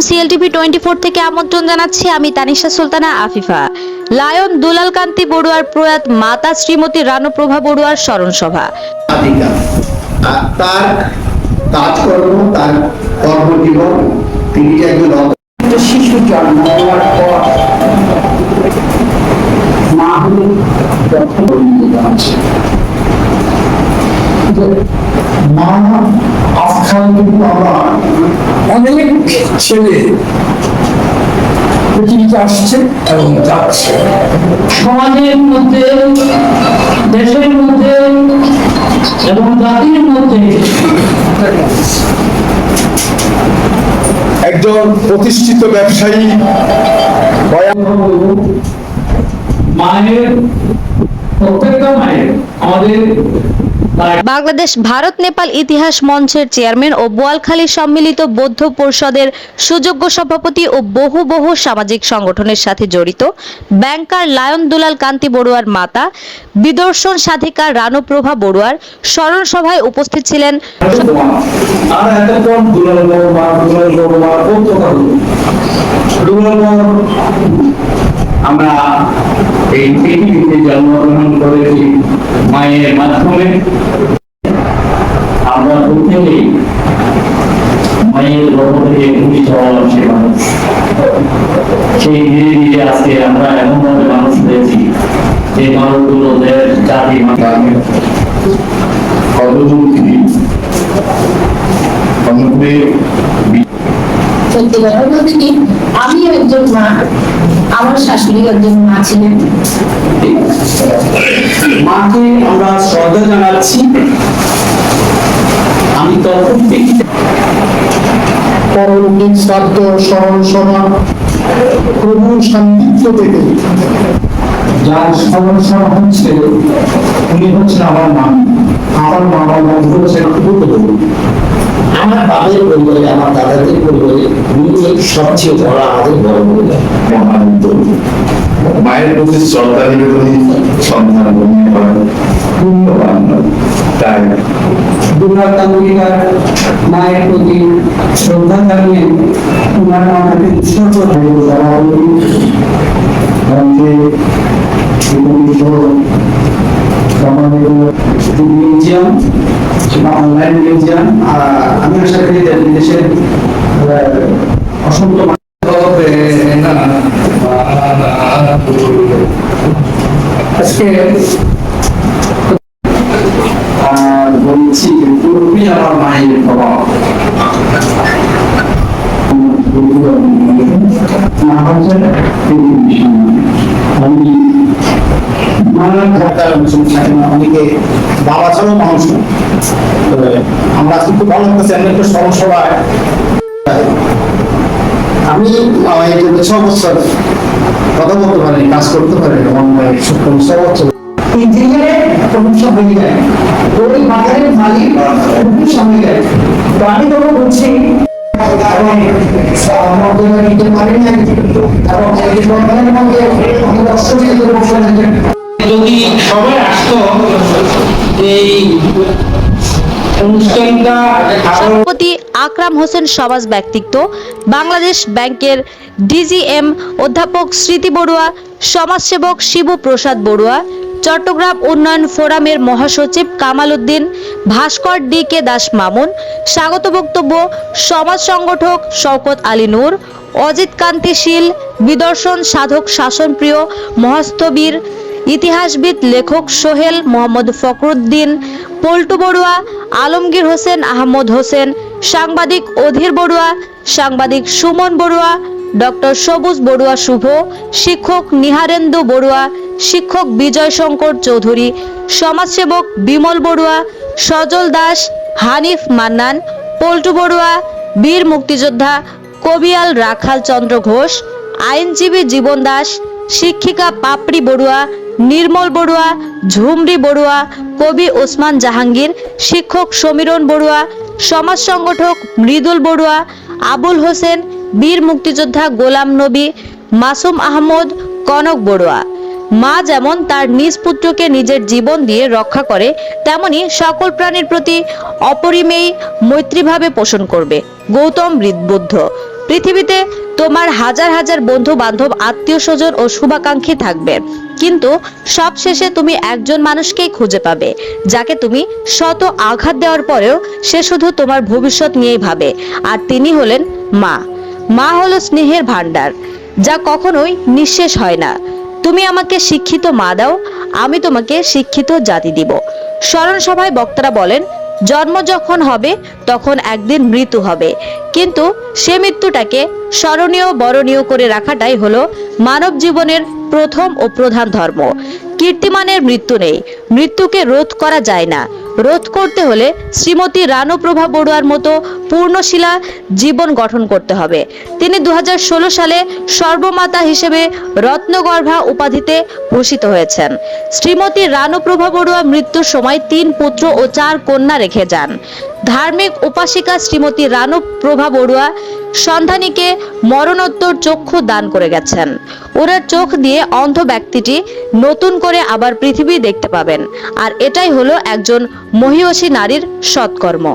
CLTV twenty four থেকে আমন্ত্রণ জানাচ্ছি আমি তানিশা সুলতানা আফিফা। লায়ন দুলাল কান্তি বড়ুয়ার প্রয়াত মাতা শ্রীমতী রানুপ্রভা বড়ুয়ার স্মরণ সভা তার কাজকর্ম তার কর্মজীবন তিনি যে একজন শিশু জন্ম হওয়ার পর মা হলেন প্রথম একজন প্রতিষ্ঠিত ব্যবসায়ী মায়ের প্রত্যেকটা মায়ের আমাদের বাংলাদেশ, ভারত, নেপাল ইতিহাস মঞ্চের চেয়ারম্যান ও বোয়ালখালী সম্মিলিত বৌদ্ধ পরিষদের সুযোগ্য সভাপতি ও বহু বহু সামাজিক সংগঠনের সাথে জড়িত ব্যাংকার লায়ন দুলাল কান্তি বড়ুয়ার মাতা, বিদর্শন সাধিকা রানুপ্রভা বড়ুয়ার স্মরণ সভায় উপস্থিত ছিলেন। আমরা এই পৃথিবীতে জন্মগ্রহণ করেছি মায়ের মাধ্যমে। আমরা প্রত্যেকেই মায়ের গর্ভ থেকে ভূমিষ্ঠ হওয়ার সে মানুষ। সেই ধীরে ধীরে আজকে আমরা এমন ভাবে মানুষ হয়েছি যে মানুষগুলো দেশ, জাতি কর্মমন্ত্রী কর্মে সত্যি কথা বলতে কি আমিও একজন মা আমার শাশুড়ি একজন মা ছিলেন। মাকে আমরা শ্রদ্ধা জানাচ্ছি। আমি তখন পরমদিন শ্রাদ্ধ স্মরণ প্রভুর সান্নিধ্য থেকে যার স্মরণ সভা হচ্ছে উনি হচ্ছেন আমার মা। আমার মা বাবা হচ্ছেন পুত্রবধূ আমার বাবার পরিবারে আমার দাদাদের পরিবারে উনি সবচেয়ে বড় আমাদের বড় পরিবার। মায়ের প্রতি শ্রদ্ধা নিবেদনই সন্ধান হয় পুণ্যবান তাই মায়ের প্রতি শ্রদ্ধা জানিয়ে ওনার আমাকে উৎসর্গ থাকবে সভাপতি কারণ যে আমাদের মিউজিয়াম বা অনলাইন মিউজিয়াম আমি আশা করি দেশের অসংখ্য আজকে বলছি পূর্বে আমার মায়ের সন্তান। আমি অনেকে বাবা ছাড়াও মানুষ আমরা আজকে খুব ভালো লাগতেছে আমি যে ছ বছর কথা বলতে পারি কাজ করতে পারি আমার মায়ের ছ বছর। ইঞ্জিনিয়ারে সমস্যা হয়ে যায় ওই বাজারের মালিক সমস্যা হয়ে যায় তো আমি বলছি এবং মধ্যে যদি সবাই আসতো, এই সভাপতি আকরাম হোসেন সমাজ ব্যক্তিত্ব, বাংলাদেশ ব্যাংকের ডিজিএম অধ্যাপক স্মৃতি বড়ুয়া, সমাজসেবক শিবু প্রসাদ বড়ুয়া, চট্টগ্রাম উন্নয়ন ফোরামের মহাসচিব কামাল উদ্দিন, ভাস্কর ডি কে দাস মামুন, স্বাগত বক্তব্য সমাজ সংগঠক শওকত আলী নূর, অজিত কান্তি শীল, বিদর্শন সাধক শাসনপ্রিয় মহাস্তবীর ইতিহাসবিদ লেখক সোহেল মোহাম্মদ ফখরুদ্দিন, পল্টু বড়ুয়া আলমগীর হোসেন আহমদ হোসেন, সাংবাদিক অধীর বড়ুয়া, সাংবাদিক সুমন বড়ুয়া, ডক্টর সবুজ বড়ুয়া শুভ, শিক্ষক নিহারেন্দু বড়ুয়া, শিক্ষক বিজয় শঙ্কর চৌধুরী, সমাজসেবক বিমল বড়ুয়া, সজল দাস, হানিফ মান্নান, পল্টু বড়ুয়া, বীর মুক্তিযোদ্ধা কবিয়াল রাখাল চন্দ্র ঘোষ, আইনজীবী জীবন দাস, শিক্ষিকা পাপড়ি বড়ুয়া নির্মল বড়ুয়া, ঝুমরি বড়ুয়া, কবি ওসমান জাহাঙ্গীর, শিক্ষক সমীরণ বড়ুয়া, সমাজ সংগঠক মৃদুল বড়ুয়া, আবুল হোসেন, বীর মুক্তিযোদ্ধা গোলাম নবী, মাসুম আহমদ, কনক বড়ুয়া। মা যেমন তার নিজ পুত্রকে নিজের জীবন দিয়ে রক্ষা করে, তেমনি সকল প্রাণীর প্রতি অপরিমেয় মৈত্রীভাবে পোষণ করবে। গৌতম বুদ্ধ পৃথিবীতে তোমার হাজার হাজার বন্ধু বান্ধব আত্মীয় স্বজন ও শুভাকাঙ্ক্ষী থাকবে। কিন্তু সবশেষে তুমি একজন মানুষকেই খুঁজে পাবে, যাকে তুমি শত আঘাত দেওয়ার পরেও সে শুধু তোমার ভবিষ্যৎ নিয়েই ভাবে, আর তিনি হলেন মা। মা হলো স্নেহের ভান্ডার যা কখনোই নিঃশেষ হয় না। তুমি আমাকে শিক্ষিত মা দাও, আমি তোমাকে শিক্ষিত জাতি দিব। স্মরণ সভায় বক্তারা বলেন জন্ম যখন হবে, তখন একদিন মৃত্যু হবে। কিন্তু সে মৃত্যুটাকে স্মরণীয়, বরণীয় করে রাখাটাই হলো মানব জীবনের প্রথম ও প্রধান ধর্ম। কীর্তিমানের মৃত্যু নেই। মৃত্যুকে রোধ করা যায় না। রোধ করতে হলে শ্রীমতী রানুপ্রভা বড়ুয়ার মতো পূর্ণশিলা জীবন গঠন করতে হবে। তিনি দু হাজার ষোলো সালে সর্বমাতা হিসেবে রত্নগর্ভা উপাধিতে ভূষিত হয়েছেন। শ্রীমতী রানুপ্রভা বড়ুয়া মৃত্যুর সময় তিন পুত্র ও চার কন্যা রেখে যান। ধার্মিক উপাসিকা শ্রীমতী রানু প্রভা বড়ুয়া সন্ধানীকে মরণোত্তর চক্ষু দান করে গেছেন। ওনার চোখ দিয়ে অন্ধ ব্যক্তিটি নতুন করে আবার পৃথিবী দেখতে পাবেন। আর এটাই হলো একজন মহিষী নারীর সৎকর্ম।